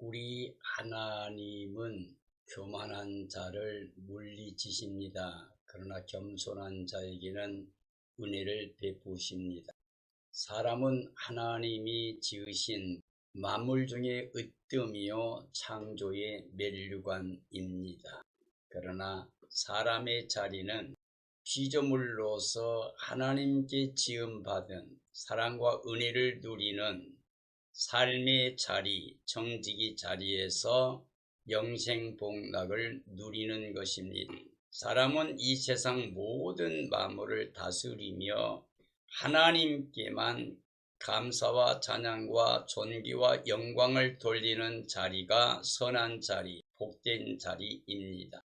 우리 하나님은 교만한 자를 물리치십니다. 그러나 겸손한 자에게는 은혜를 베푸십니다. 사람은 하나님이 지으신 만물 중에 으뜸이요 창조의 멸류관입니다. 그러나 사람의 자리는 피조물로서 하나님께 지음받은 사랑과 은혜를 누리는 삶의 자리, 정직이 자리에서 영생복락을 누리는 것입니다. 사람은 이 세상 모든 만물을 다스리며 하나님께만 감사와 찬양과 존귀와 영광을 돌리는 자리가 선한 자리, 복된 자리입니다.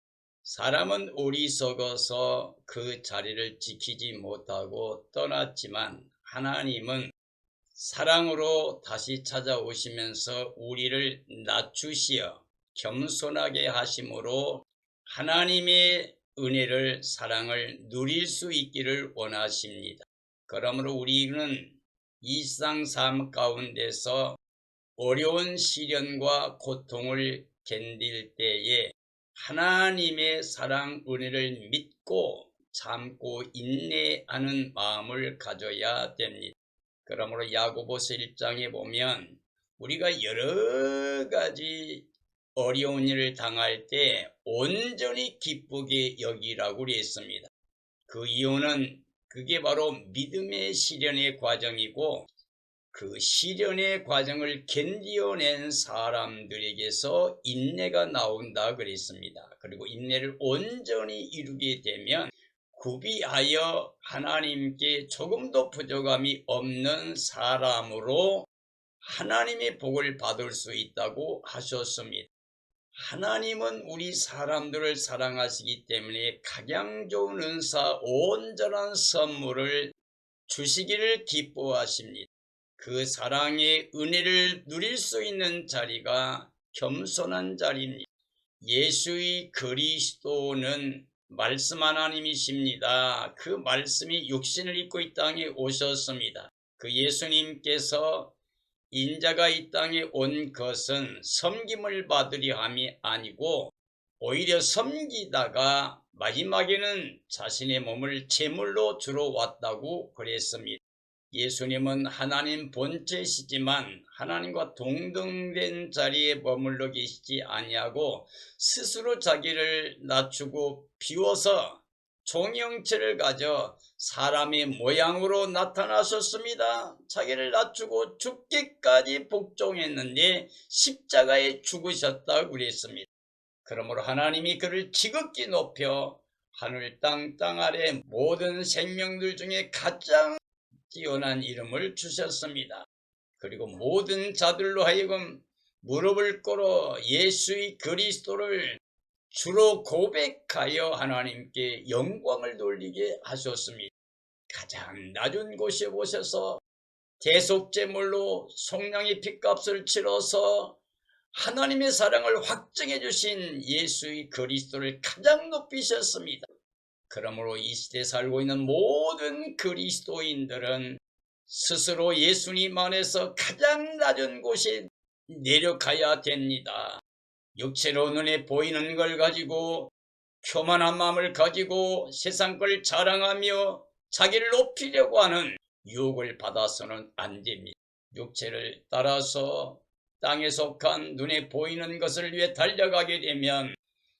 사람은 어리석어서 그 자리를 지키지 못하고 떠났지만 하나님은 사랑으로 다시 찾아오시면서 우리를 낮추시어 겸손하게 하심으로 하나님의 은혜를 사랑을 누릴 수 있기를 원하십니다. 그러므로 우리는 일상 삶 가운데서 어려운 시련과 고통을 견딜 때에 하나님의 사랑 은혜를 믿고 참고 인내하는 마음을 가져야 됩니다. 그러므로 야고보서 1장에 보면 우리가 여러 가지 어려운 일을 당할 때 온전히 기쁘게 여기라고 그랬습니다. 그 이유는 그게 바로 믿음의 시련의 과정이고 그 시련의 과정을 견디어낸 사람들에게서 인내가 나온다 그랬습니다. 그리고 인내를 온전히 이루게 되면 구비하여 하나님께 조금도 부족함이 없는 사람으로 하나님의 복을 받을 수 있다고 하셨습니다. 하나님은 우리 사람들을 사랑하시기 때문에 가장 좋은 은사, 온전한 선물을 주시기를 기뻐하십니다. 그 사랑의 은혜를 누릴 수 있는 자리가 겸손한 자리입니다. 예수의 그리스도는 말씀 하나님이십니다. 그 말씀이 육신을 입고 이 땅에 오셨습니다. 그 예수님께서 인자가 이 땅에 온 것은 섬김을 받으려 함이 아니고 오히려 섬기다가 마지막에는 자신의 몸을 제물로 주러 왔다고 그랬습니다. 예수님은 하나님 본체시지만 하나님과 동등된 자리에 머물러 계시지 아니하고 스스로 자기를 낮추고 비워서 종형체를 가져 사람의 모양으로 나타나셨습니다. 자기를 낮추고 죽기까지 복종했는데 십자가에 죽으셨다고 그랬습니다. 그러므로 하나님이 그를 지극히 높여 하늘 땅 땅 아래 모든 생명들 중에 가장 뛰어난 이름을 주셨습니다. 그리고 모든 자들로 하여금 무릎을 꿇어 예수의 그리스도를 주로 고백하여 하나님께 영광을 돌리게 하셨습니다. 가장 낮은 곳에 오셔서 대속제물로 속량의 핏값을 치러서 하나님의 사랑을 확증해 주신 예수의 그리스도를 가장 높이셨습니다. 그러므로 이 시대에 살고 있는 모든 그리스도인들은 스스로 예수님 안에서 가장 낮은 곳에 내려가야 됩니다. 육체로 눈에 보이는 걸 가지고 교만한 마음을 가지고 세상 걸 자랑하며 자기를 높이려고 하는 유혹을 받아서는 안 됩니다. 육체를 따라서 땅에 속한 눈에 보이는 것을 위해 달려가게 되면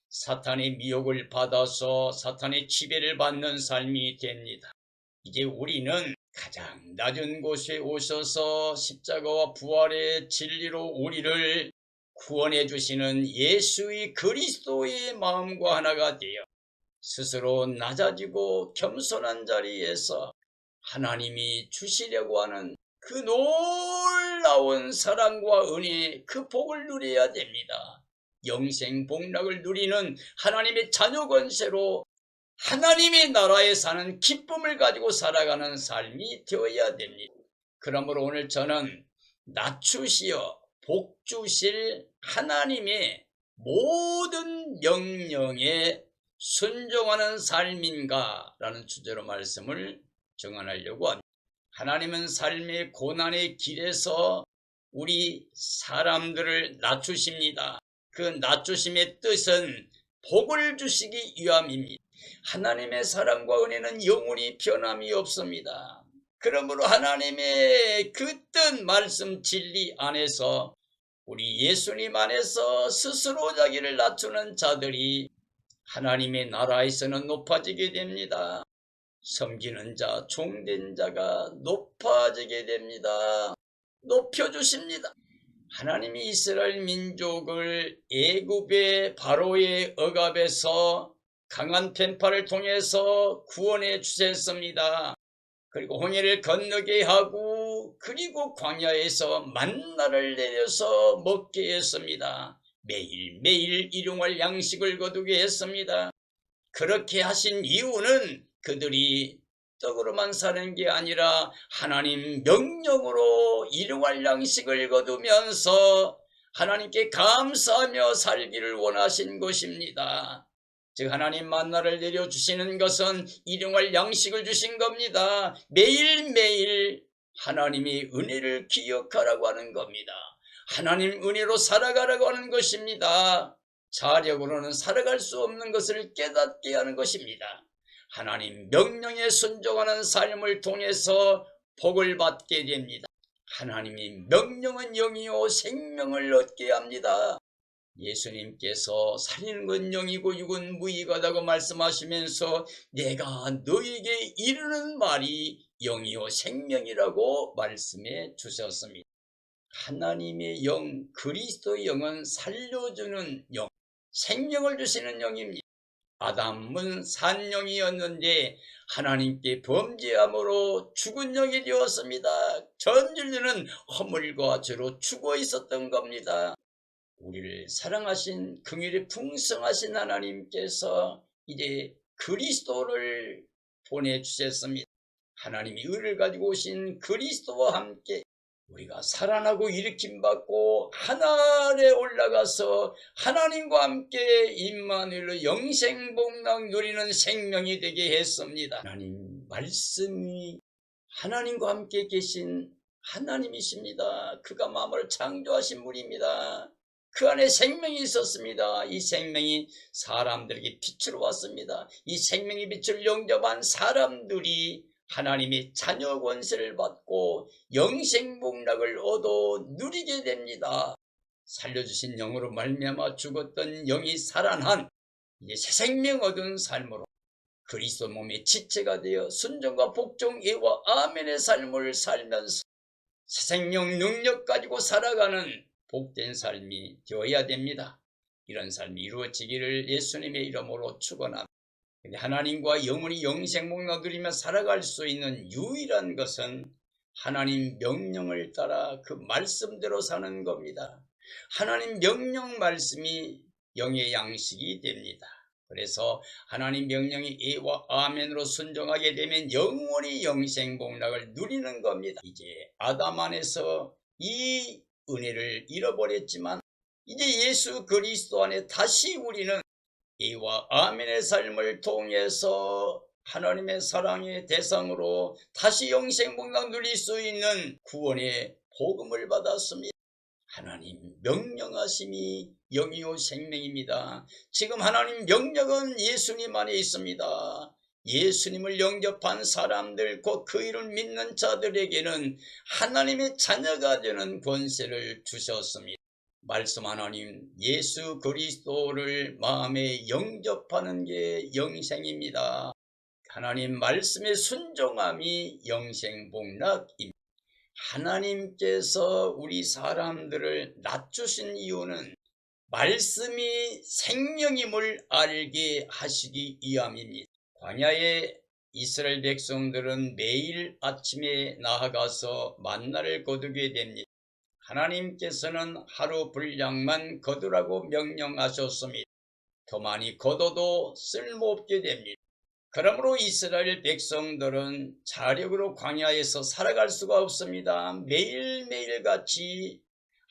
사탄의 미혹을 받아서 사탄의 지배를 받는 삶이 됩니다. 이제 우리는 가장 낮은 곳에 오셔서 십자가와 부활의 진리로 우리를 구원해 주시는 예수의 그리스도의 마음과 하나가 되어 스스로 낮아지고 겸손한 자리에서 하나님이 주시려고 하는 그 놀라운 사랑과 은혜, 그 복을 누려야 됩니다. 영생 복락을 누리는 하나님의 자녀 권세로 하나님의 나라에 사는 기쁨을 가지고 살아가는 삶이 되어야 됩니다. 그러므로 오늘 저는 낮추시어 복 주실 하나님의 모든 영령에 순종하는 삶인가 라는 주제로 말씀을 정언하려고 합니다. 하나님은 삶의 고난의 길에서 우리 사람들을 낮추십니다. 그 낮추심의 뜻은 복을 주시기 위함입니다. 하나님의 사랑과 은혜는 영원히 변함이 없습니다. 그러므로 하나님의 그 뜻 말씀 진리 안에서 우리 예수님 안에서 스스로 자기를 낮추는 자들이 하나님의 나라에서는 높아지게 됩니다. 섬기는 자, 종된 자가 높아지게 됩니다. 높여주십니다. 하나님이 이스라엘 민족을 애굽의 바로의 억압에서 강한 펜파를 통해서 구원해 주셨습니다. 그리고 홍해를 건너게 하고 그리고 광야에서 만나를 내려서 먹게 했습니다. 매일매일 일용할 양식을 거두게 했습니다. 그렇게 하신 이유는 그들이 떡으로만 사는 게 아니라 하나님 명령으로 일용할 양식을 거두면서 하나님께 감사하며 살기를 원하신 것입니다. 즉 하나님 만나를 내려주시는 것은 일용할 양식을 주신 겁니다. 매일매일 하나님의 은혜를 기억하라고 하는 겁니다. 하나님 은혜로 살아가라고 하는 것입니다. 자력으로는 살아갈 수 없는 것을 깨닫게 하는 것입니다. 하나님 명령에 순종하는 삶을 통해서 복을 받게 됩니다. 하나님이 명령은 영이요 생명을 얻게 합니다. 예수님께서 건 영이고 육은 무의가다고 말씀하시면서 내가 너에게 이르는 말이 영이요 생명이라고 말씀해 주셨습니다. 하나님의 영, 그리스도의 영은 살려주는 영, 생명을 주시는 영입니다. 아담은 산영이었는데 하나님께 범죄함으로 죽은 영이 되었습니다. 전 인류는 허물과 죄로 죽어 있었던 겁니다. 우리를 사랑하신 긍휼이 풍성하신 하나님께서 이제 그리스도를 보내주셨습니다. 하나님이 의를 가지고 오신 그리스도와 함께 우리가 살아나고 일으킴 받고 하늘에 올라가서 하나님과 함께 임마누엘로 영생복락 누리는 생명이 되게 했습니다. 하나님 말씀이 하나님과 함께 계신 하나님이십니다. 그가 마음을 창조하신 분입니다. 그 안에 생명이 있었습니다. 이 생명이 사람들에게 빛으로 왔습니다. 이 생명의 빛을 영접한 사람들이 하나님의 자녀 권세를 받고 영생 복락을 얻어 누리게 됩니다. 살려주신 영으로 말미암아 죽었던 영이 살아난 이제 새 생명 얻은 삶으로 그리스도 몸의 지체가 되어 순종과 복종 예와 아멘의 삶을 살면서 새 생명 능력 가지고 살아가는 복된 삶이 되어야 됩니다. 이런 삶이 이루어지기를 예수님의 이름으로 축원합니다. 하나님과 영원히 영생복락 누리며 살아갈 수 있는 유일한 것은 하나님 명령을 따라 그 말씀대로 사는 겁니다. 하나님 명령 말씀이 영의 양식이 됩니다. 그래서 하나님 명령이 예와 아멘으로 순종하게 되면 영원히 영생 복락을 누리는 겁니다. 이제 아담 안에서 이 은혜를 잃어버렸지만 이제 예수 그리스도 안에 다시 우리는 이와 아멘의 삶을 통해서 하나님의 사랑의 대상으로 다시 영생복락 누릴 수 있는 구원의 복음을 받았습니다. 하나님 명령하심이 영이요 생명입니다. 지금 하나님 명령은 예수님 안에 있습니다. 예수님을 영접한 사람들 곧 그 이름 믿는 자들에게는 하나님의 자녀가 되는 권세를 주셨습니다. 말씀 하나님 예수 그리스도를 마음에 영접하는 게 영생입니다. 하나님 말씀의 순종함이 영생 복락입니다. 하나님께서 우리 사람들을 낮추신 이유는 말씀이 생명임을 알게 하시기 위함입니다. 광야의 이스라엘 백성들은 매일 아침에 나아가서 만나를 거두게 됩니다. 하나님께서는 하루 분량만 거두라고 명령하셨습니다. 더 많이 거둬도 쓸모없게 됩니다. 그러므로 이스라엘 백성들은 자력으로 광야에서 살아갈 수가 없습니다. 매일매일 같이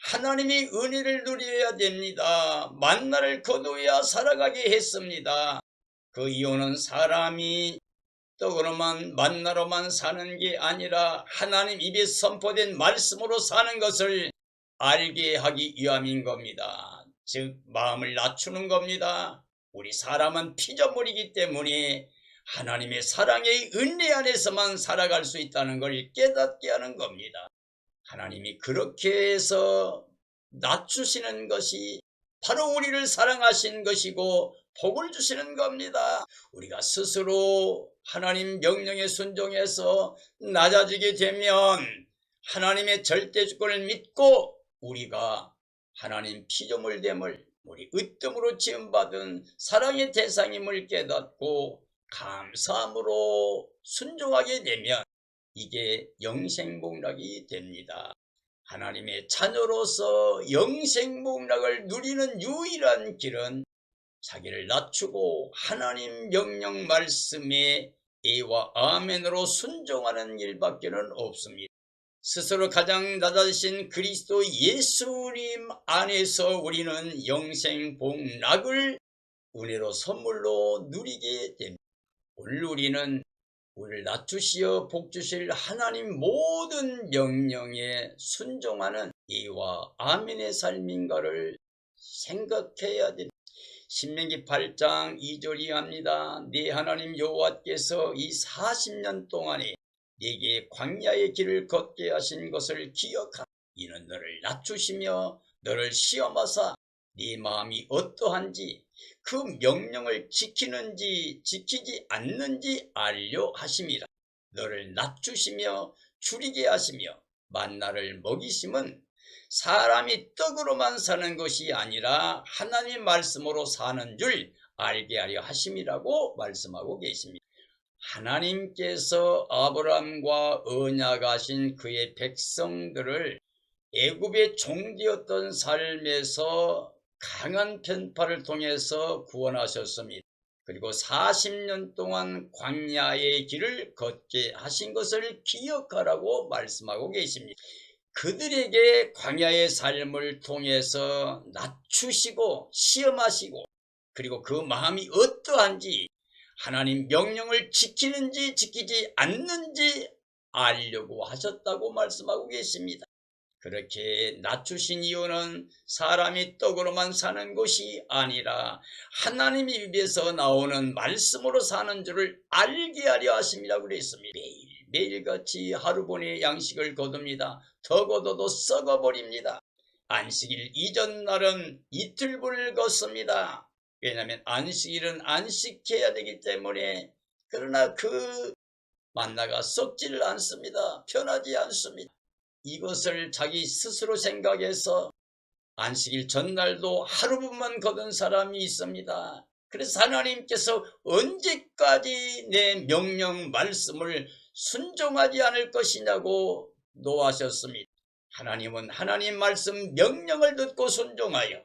하나님의 은혜를 누려야 됩니다. 만나를 거두어야 살아가게 했습니다. 그 이유는 사람이 떡으로만 만나로만 사는 게 아니라 하나님 입에 선포된 말씀으로 사는 것을 알게 하기 위함인 겁니다. 즉 마음을 낮추는 겁니다. 우리 사람은 피조물이기 때문에 하나님의 사랑의 은혜 안에서만 살아갈 수 있다는 걸 깨닫게 하는 겁니다. 하나님이 그렇게 해서 낮추시는 것이 바로 우리를 사랑하신 것이고 복을 주시는 겁니다. 우리가 스스로 하나님 명령에 순종해서 낮아지게 되면 하나님의 절대 주권을 믿고 우리가 하나님 피조물 됨을 우리 으뜸으로 지음받은 사랑의 대상임을 깨닫고 감사함으로 순종하게 되면 이게 영생복락이 됩니다. 하나님의 자녀로서 영생복락을 누리는 유일한 길은 자기를 낮추고 하나님 명령 말씀에 에와 아멘으로 순종하는 일밖에는 없습니다. 스스로 가장 낮아지신 그리스도 예수님 안에서 우리는 영생 복락을 은혜로 선물로 누리게 됩니다. 오늘 우리는 우리를 낮추시어 복주실 하나님 모든 명령에 순종하는 이와 아멘의 삶인가를 생각해야 됩니다. 신명기 8장 2절 이 합니다. 네 하나님 여호와께서 이 40년 동안에 네게 광야의 길을 걷게 하신 것을 기억하라. 이는 너를 낮추시며 너를 시험하사 네 마음이 어떠한지 그 명령을 지키는지 지키지 않는지 알려 하심이라. 너를 낮추시며 줄이게 하시며 만나를 먹이심은 사람이 떡으로만 사는 것이 아니라 하나님 말씀으로 사는 줄 알게 하려 하심이라고 말씀하고 계십니다. 하나님께서 아브라함과 언약하신 그의 백성들을 애굽의 종되었던 삶에서 강한 편파를 통해서 구원하셨습니다. 그리고 40년 동안 광야의 길을 걷게 하신 것을 기억하라고 말씀하고 계십니다. 그들에게 광야의 삶을 통해서 낮추시고 시험하시고 그리고 그 마음이 어떠한지 하나님 명령을 지키는지 지키지 않는지 알려고 하셨다고 말씀하고 계십니다. 그렇게 낮추신 이유는 사람이 떡으로만 사는 것이 아니라 하나님 입에서 나오는 말씀으로 사는 줄을 알게 하려 하심이라고 그랬습니다. 매일 매일같이 하루 본의 양식을 거둡니다. 더 거둬도 썩어버립니다. 안식일 이전 날은 이틀불을 걷습니다. 왜냐하면 안식일은 안식해야 되기 때문에 그러나 그 만나가 썩지를 않습니다. 편하지 않습니다. 이것을 자기 스스로 생각해서 안식일 전날도 하루분만 거둔 사람이 있습니다. 그래서 하나님께서 언제까지 내 명령 말씀을 순종하지 않을 것이냐고 노하셨습니다. 하나님은 하나님 말씀 명령을 듣고 순종하여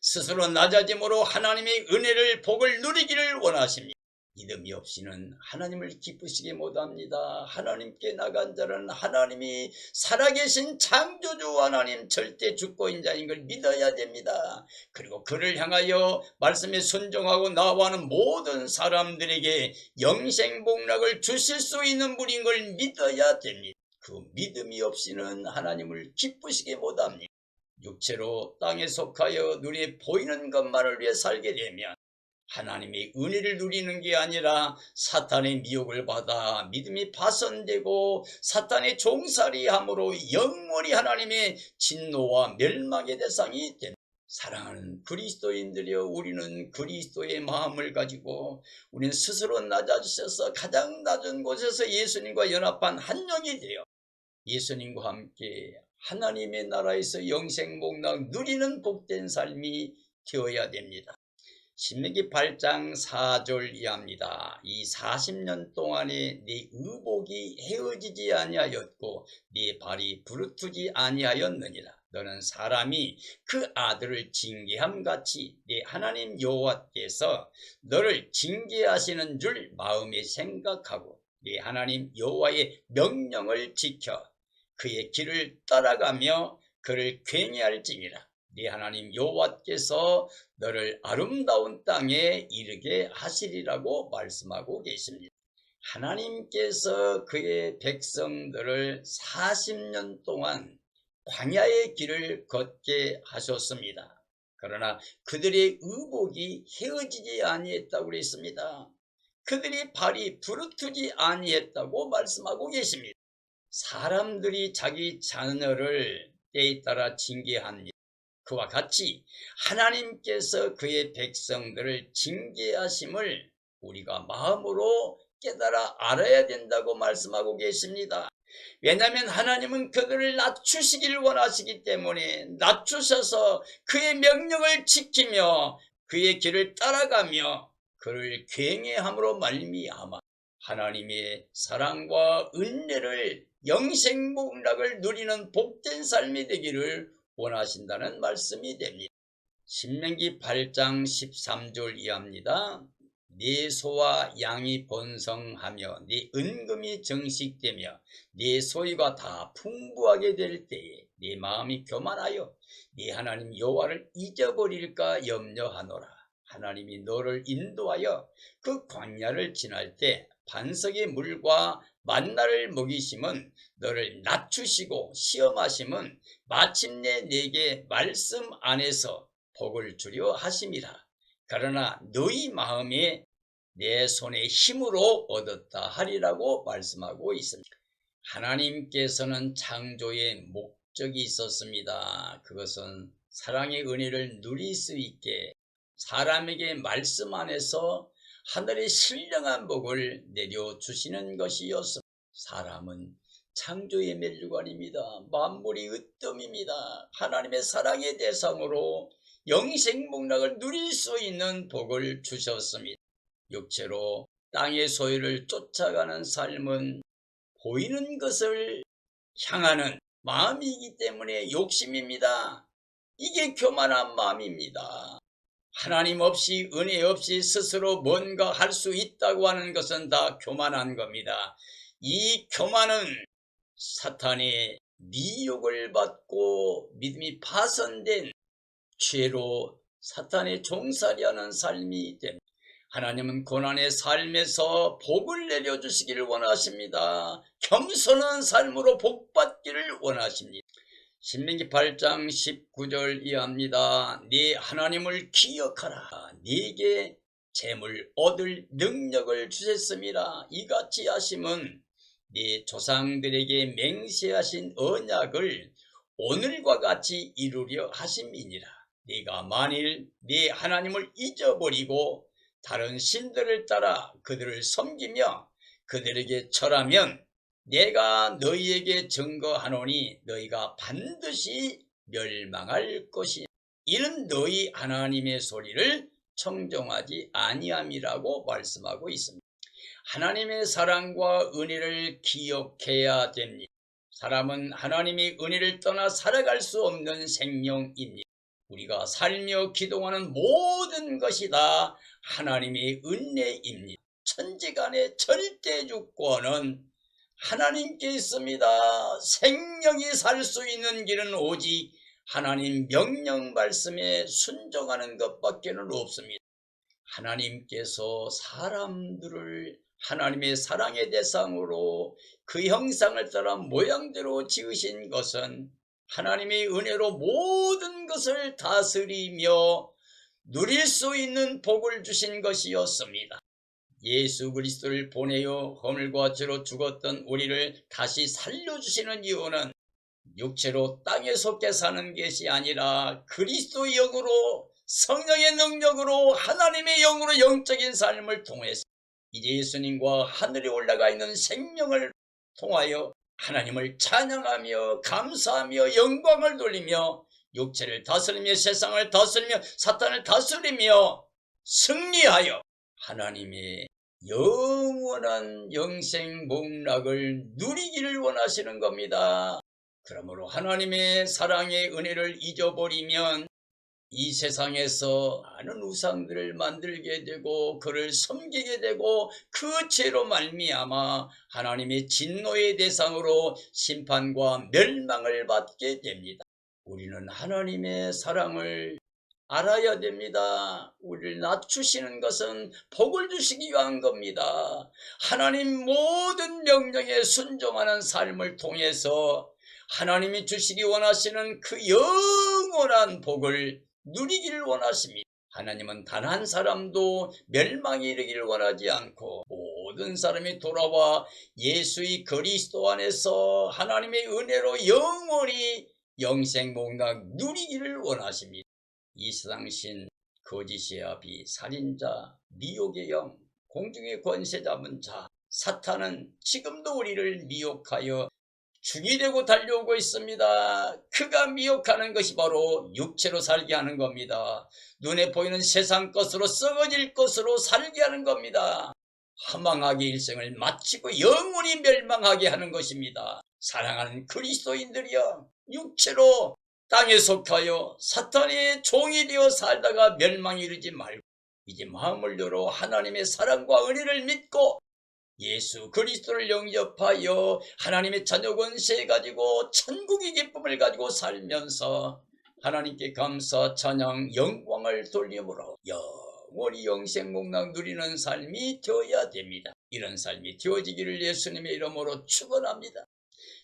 스스로 낮아짐으로 하나님의 은혜를 복을 누리기를 원하십니다. 믿음이 없이는 하나님을 기쁘시게 못합니다. 하나님께 나간 자는 하나님이 살아계신 창조주 하나님 절대 주권자인 걸 믿어야 됩니다. 그리고 그를 향하여 말씀에 순종하고 나와는 모든 사람들에게 영생복락을 주실 수 있는 분인 걸 믿어야 됩니다. 그 믿음이 없이는 하나님을 기쁘시게 못합니다. 육체로 땅에 속하여 눈에 보이는 것만을 위해 살게 되면 하나님의 은혜를 누리는 게 아니라 사탄의 미혹을 받아 믿음이 파손되고 사탄의 종살이함으로 영원히 하나님의 진노와 멸망의 대상이 됩니다. 사랑하는 그리스도인들이여 우리는 그리스도의 마음을 가지고 우리는 스스로 낮아지셔서 가장 낮은 곳에서 예수님과 연합한 한 영이 되어 예수님과 함께 하나님의 나라에서 영생복락 누리는 복된 삶이 되어야 됩니다. 신명기 8장 4절 이하입니다. 이 40년 동안에 네 의복이 헤어지지 아니하였고 네 발이 부르트지 아니하였느니라. 너는 사람이 그 아들을 징계함 같이 네 하나님 여호와께서 너를 징계하시는 줄 마음에 생각하고 네 하나님 여호와의 명령을 지켜 그의 길을 따라가며 그를 괜히할지니라. 네 하나님 여호와께서 너를 아름다운 땅에 이르게 하시리라고 말씀하고 계십니다. 하나님께서 그의 백성들을 40년 동안 광야의 길을 걷게 하셨습니다. 그러나 그들의 의복이 헤어지지 아니했다고 그랬습니다. 그들이 발이 부르트지 아니했다고 말씀하고 계십니다. 사람들이 자기 자녀를 때에 따라 징계합니다. 그와 같이 하나님께서 그의 백성들을 징계하심을 우리가 마음으로 깨달아 알아야 된다고 말씀하고 계십니다. 왜냐하면 하나님은 그들을 낮추시길 원하시기 때문에 낮추셔서 그의 명령을 지키며 그의 길을 따라가며 그를 괭해함으로 말미암아 하나님의 사랑과 은혜를 영생복락을 누리는 복된 삶이 되기를 원하신다는 말씀이 됩니다. 신명기 8장 13절 이하입니다. 네 소와 양이 번성하며 네 은금이 정식되며 네 소유가 다 풍부하게 될 때에 네 마음이 교만하여 네 하나님 여호와를 잊어버릴까 염려하노라. 하나님이 너를 인도하여 그 광야를 지날 때 반석의 물과 만나를 먹이심은 너를 낮추시고 시험하심은 마침내 내게 말씀 안에서 복을 주려 하심이라. 그러나 너희 마음에 내 손의 힘으로 얻었다 하리라고 말씀하고 있습니다. 하나님께서는 창조의 목적이 있었습니다. 그것은 사랑의 은혜를 누릴 수 있게 사람에게 말씀 안에서 하늘의 신령한 복을 내려주시는 것이었습니다. 사람은 창조의 멸류관입니다. 만물이 으뜸입니다. 하나님의 사랑의 대상으로 영생 복락을 누릴 수 있는 복을 주셨습니다. 육체로 땅의 소유를 쫓아가는 삶은 보이는 것을 향하는 마음이기 때문에 욕심입니다. 이게 교만한 마음입니다. 하나님 없이 은혜 없이 스스로 뭔가 할 수 있다고 하는 것은 다 교만한 겁니다. 이 교만은 사탄의 미혹을 받고 믿음이 파손된 죄로 사탄의 종살이하는 삶이 됩니다. 하나님은 고난의 삶에서 복을 내려주시기를 원하십니다. 겸손한 삶으로 복받기를 원하십니다. 신명기 8장 19절 이하입니다. 네 하나님을 기억하라. 네게 재물 얻을 능력을 주셨습니다. 이같이 하심은 네 조상들에게 맹세하신 언약을 오늘과 같이 이루려 하심이니라. 네가 만일 네 하나님을 잊어버리고 다른 신들을 따라 그들을 섬기며 그들에게 절하면 내가 너희에게 증거하노니 너희가 반드시 멸망할 것이 이는 너희 하나님의 소리를 청정하지 아니함이라고 말씀하고 있습니다. 하나님의 사랑과 은혜를 기억해야 됩니다. 사람은 하나님의 은혜를 떠나 살아갈 수 없는 생명입니다. 우리가 살며 기도하는 모든 것이 다 하나님의 은혜입니다. 천지간의 절대 주권은 하나님께 있습니다. 생명이 살 수 있는 길은 오직 하나님 명령 말씀에 순종하는 것밖에는 없습니다. 하나님께서 사람들을 하나님의 사랑의 대상으로 그 형상을 따라 모양대로 지으신 것은 하나님의 은혜로 모든 것을 다스리며 누릴 수 있는 복을 주신 것이었습니다. 예수 그리스도를 보내어 허물과 죄로 죽었던 우리를 다시 살려주시는 이유는 육체로 땅에 속해 사는 것이 아니라 그리스도의 영으로 성령의 능력으로 하나님의 영으로 영적인 삶을 통해서 이제 예수님과 하늘에 올라가 있는 생명을 통하여 하나님을 찬양하며 감사하며 영광을 돌리며 육체를 다스리며 세상을 다스리며 사탄을 다스리며 승리하여 하나님의 영원한 영생 복락을 누리기를 원하시는 겁니다. 그러므로 하나님의 사랑의 은혜를 잊어버리면 이 세상에서 많은 우상들을 만들게 되고 그를 섬기게 되고 그 죄로 말미암아 하나님의 진노의 대상으로 심판과 멸망을 받게 됩니다. 우리는 하나님의 사랑을 알아야 됩니다. 우리를 낮추시는 것은 복을 주시기 위한 겁니다. 하나님 모든 명령에 순종하는 삶을 통해서 하나님이 주시기 원하시는 그 영원한 복을 누리기를 원하십니다. 하나님은 단 한 사람도 멸망에 이르기를 원하지 않고 모든 사람이 돌아와 예수의 그리스도 안에서 하나님의 은혜로 영원히 영생 목락 누리기를 원하십니다. 이 세상신 거짓의 아비 살인자 미혹의 영 공중의 권세 잡은 자 사탄은 지금도 우리를 미혹하여 죽이려고 달려오고 있습니다. 그가 미혹하는 것이 바로 육체로 살게 하는 겁니다. 눈에 보이는 세상 것으로 썩어질 것으로 살게 하는 겁니다. 허망하게 일생을 마치고 영원히 멸망하게 하는 것입니다. 사랑하는 그리스도인들이여 육체로 땅에 속하여 사탄의 종이 되어 살다가 멸망에 이르지 말고 이제 마음을 열어 하나님의 사랑과 은혜를 믿고 예수 그리스도를 영접하여 하나님의 자녀 권세 가지고 천국의 기쁨을 가지고 살면서 하나님께 감사 찬양 영광을 돌림으로 영원히 영생목락 누리는 삶이 되어야 됩니다. 이런 삶이 되어지기를 예수님의 이름으로 축원합니다.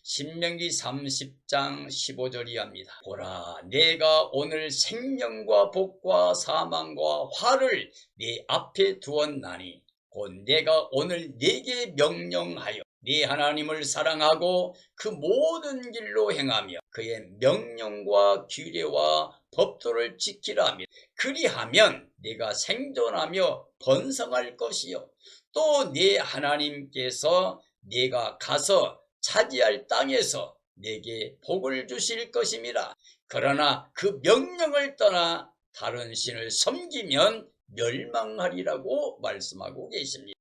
신명기 30장 15절이 합니다. 보라 내가 오늘 생명과 복과 사망과 화를 네 앞에 두었나니 곧 내가 오늘 네게 명령하여 네 하나님을 사랑하고 그 모든 길로 행하며 그의 명령과 규례와 법도를 지키라 하며 그리하면 네가 생존하며 번성할 것이요 또 네 하나님께서 네가 가서 차지할 땅에서 내게 복을 주실 것임이라 그러나 그 명령을 떠나 다른 신을 섬기면 멸망하리라고 말씀하고 계십니다.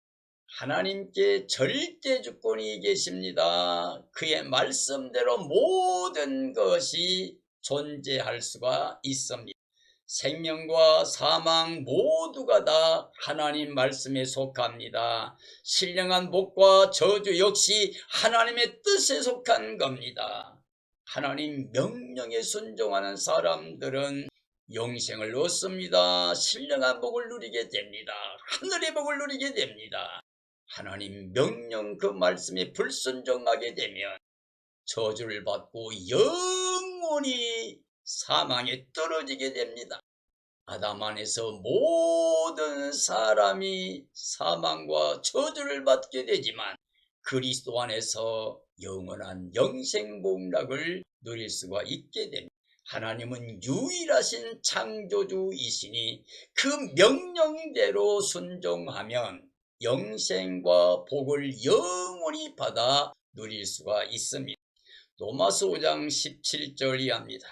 하나님께 절대 주권이 계십니다. 그의 말씀대로 모든 것이 존재할 수가 있습니다. 생명과 사망 모두가 다 하나님 말씀에 속합니다. 신령한 복과 저주 역시 하나님의 뜻에 속한 겁니다. 하나님 명령에 순종하는 사람들은 영생을 얻습니다. 신령한 복을 누리게 됩니다. 하늘의 복을 누리게 됩니다. 하나님 명령 그 말씀에 불순종하게 되면 저주를 받고 영원히 사망에 떨어지게 됩니다. 아담 안에서 모든 사람이 사망과 저주를 받게 되지만 그리스도 안에서 영원한 영생 복락을 누릴 수가 있게 됩니다. 하나님은 유일하신 창조주이시니 그 명령대로 순종하면 영생과 복을 영원히 받아 누릴 수가 있습니다. 로마서 5장 17절이 합니다.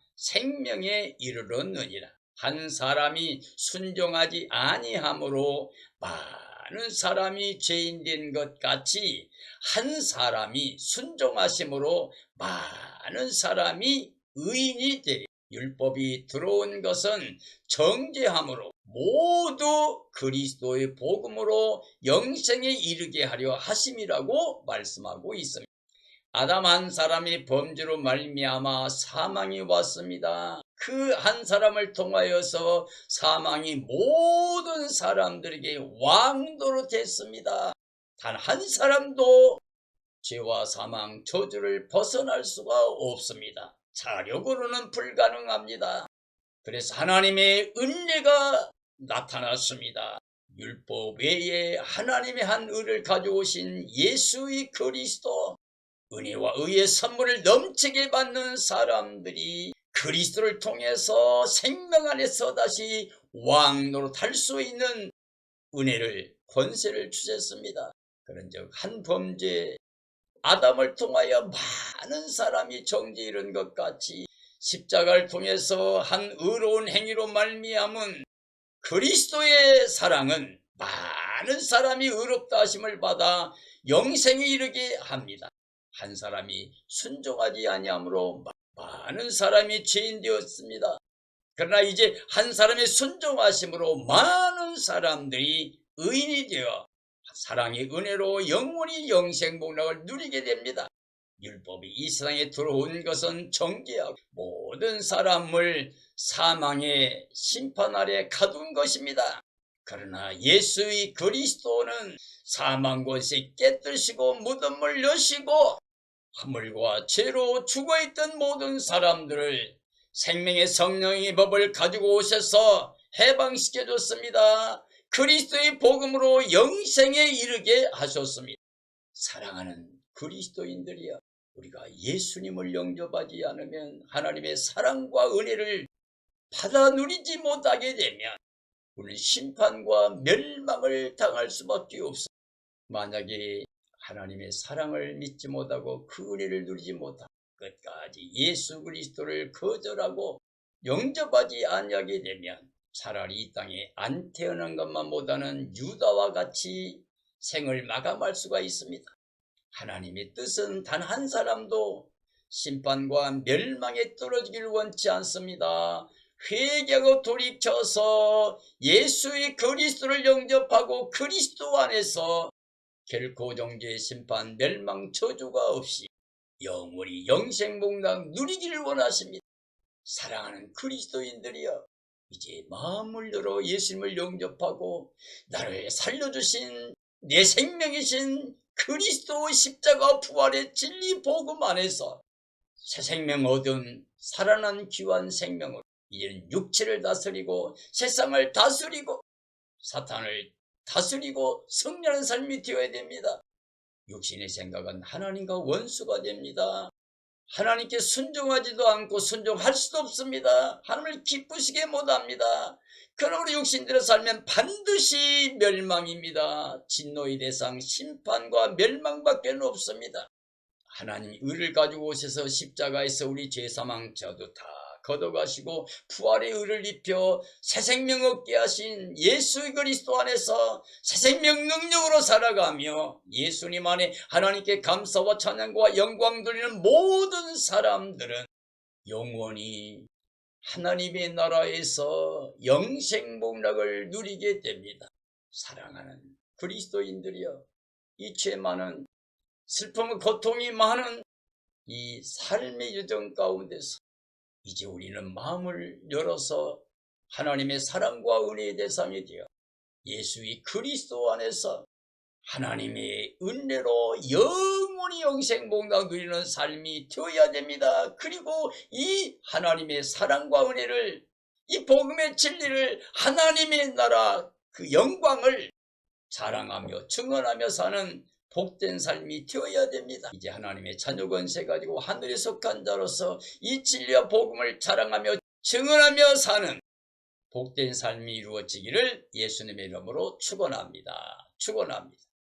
생명에 이르렀느니라. 한 사람이 순종하지 아니함으로 많은 사람이 죄인 된 것 같이 한 사람이 순종하심으로 많은 사람이 의인이 되리. 율법이 들어온 것은 정죄함으로 모두 그리스도의 복음으로 영생에 이르게 하려 하심이라고 말씀하고 있습니다. 아담 한 사람이 범죄로 말미암아 사망이 왔습니다. 그 한 사람을 통하여서 사망이 모든 사람들에게 왕도로 됐습니다. 단 한 사람도 죄와 사망, 저주를 벗어날 수가 없습니다. 자력으로는 불가능합니다. 그래서 하나님의 은혜가 나타났습니다. 율법 외에 하나님의 한 의를 가져오신 예수의 그리스도 은혜와 의의 선물을 넘치게 받는 사람들이 그리스도를 통해서 생명 안에서 다시 왕노로 탈수 있는 은혜를 권세를 주셨습니다. 그런즉 한 범죄 아담을 통하여 많은 사람이 정죄 이른 것 같이 십자가를 통해서 한 의로운 행위로 말미암은 그리스도의 사랑은 많은 사람이 의롭다 하심을 받아 영생에 이르게 합니다. 한 사람이 순종하지 아니하므로 많은 사람이 죄인 되었습니다. 그러나 이제 한 사람의 순종하심으로 많은 사람들이 의인이 되어 사랑의 은혜로 영원히 영생 복락을 누리게 됩니다. 율법이 이 세상에 들어온 것은 정죄하고 모든 사람을 사망의 심판 아래 가둔 것입니다. 그러나 예수의 그리스도는 사망 권세 깨뜨리시고 무덤을 여시고 화물과 죄로 죽어있던 모든 사람들을 생명의 성령의 법을 가지고 오셔서 해방시켜 줬습니다. 그리스도의 복음으로 영생에 이르게 하셨습니다. 사랑하는 그리스도인들이여 우리가 예수님을 영접하지 않으면 하나님의 사랑과 은혜를 받아 누리지 못하게 되면 우리는 심판과 멸망을 당할 수밖에 없습니다. 만약에 하나님의 사랑을 믿지 못하고 그 은혜를 누리지 못하고 끝까지 예수 그리스도를 거절하고 영접하지 아니하게 되면 차라리 이 땅에 안 태어난 것만 못하는 유다와 같이 생을 마감할 수가 있습니다. 하나님의 뜻은 단 한 사람도 심판과 멸망에 떨어지길 원치 않습니다. 회개하고 돌이켜서 예수의 그리스도를 영접하고 그리스도 안에서 결코 정죄 심판 멸망 저주가 없이 영원히 영생복락 누리기를 원하십니다. 사랑하는 그리스도인들이여 이제 마음을 열어 예수님을 영접하고 나를 살려주신 내 생명이신 그리스도 십자가 부활의 진리 복음 안에서 새 생명 얻은 살아난 귀한 생명으로 이제는 육체를 다스리고 세상을 다스리고 사탄을 다스리고 승리하는 삶이 되어야 됩니다. 육신의 생각은 하나님과 원수가 됩니다. 하나님께 순종하지도 않고 순종할 수도 없습니다. 하나님을 기쁘시게 못합니다. 그러므로 육신대로 살면 반드시 멸망입니다. 진노의 대상 심판과 멸망밖에 없습니다. 하나님 의를 가지고 오셔서 십자가에서 우리 죄사망 저도 다 걷어가시고 부활의 의를 입혀 새 생명 얻게 하신 예수 그리스도 안에서 새 생명 능력으로 살아가며 예수님 안에 하나님께 감사와 찬양과 영광 돌리는 모든 사람들은 영원히 하나님의 나라에서 영생 복락을 누리게 됩니다. 사랑하는 그리스도인들이여 이죄 많은 슬픔과 고통이 많은 이 삶의 여정 가운데서 이제 우리는 마음을 열어서 하나님의 사랑과 은혜의 대상이 되어 예수의 그리스도 안에서 하나님의 은혜로 영원히 영생 복락 누리는 삶이 되어야 됩니다. 그리고 이 하나님의 사랑과 은혜를 이 복음의 진리를 하나님의 나라 그 영광을 자랑하며 증언하며 사는 복된 삶이 되어야 됩니다. 이제 하나님의 자녀 권세 가지고 하늘에 속한 자로서 이 진리와 복음을 자랑하며 증언하며 사는 복된 삶이 이루어지기를 예수님의 이름으로 축원합니다. 축원합니다.